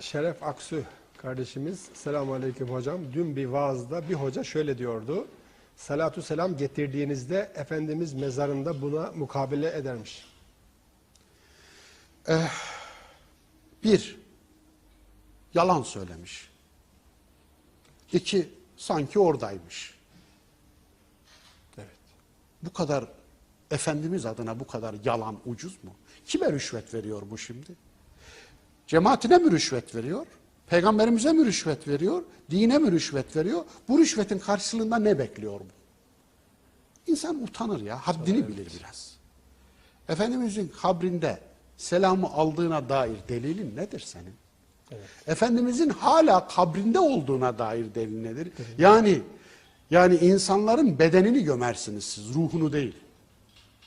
Şeref Aksu kardeşimiz, selamun aleyküm hocam. Dün bir vaazda bir hoca şöyle diyordu. Salatu selam getirdiğinizde Efendimiz mezarında buna mukabele edermiş. Bir, yalan söylemiş. İki, sanki oradaymış. Evet. Bu kadar Efendimiz adına bu kadar yalan ucuz mu? Kime rüşvet veriyor bu şimdi? Cemaatine mi rüşvet veriyor? Peygamberimize mi rüşvet veriyor? Dine mi rüşvet veriyor? Bu rüşvetin karşılığında ne bekliyor bu? İnsan utanır ya, haddini bilir biraz. Efendimizin kabrinde selamı aldığına dair delilin nedir senin? Efendimizin hala kabrinde olduğuna dair delil nedir? Yani yani insanların bedenini gömersiniz siz, ruhunu değil.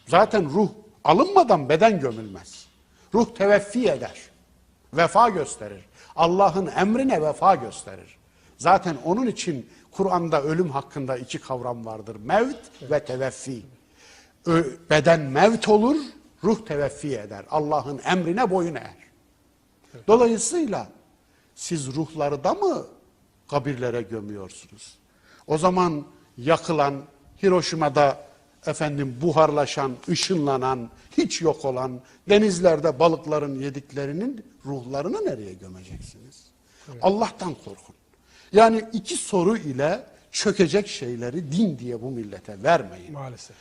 Zaten ruh alınmadan beden gömülmez. Ruh teveffi eder. Vefa gösterir. Allah'ın emrine vefa gösterir. Zaten onun için Kur'an'da ölüm hakkında iki kavram vardır. Mevt ve teveffi. Ö- Beden mevt olur, ruh teveffi eder. Allah'ın emrine boyun eğer. Dolayısıyla siz ruhları da mı kabirlere gömüyorsunuz? O zaman yakılan, Hiroşima'da efendim buharlaşan, ışınlanan, hiç yok olan denizlerde balıkların yediklerinin ruhlarını nereye gömeceksiniz? Allah'tan korkun. Yani iki soru ile çökecek şeyleri din diye bu millete vermeyin. Maalesef.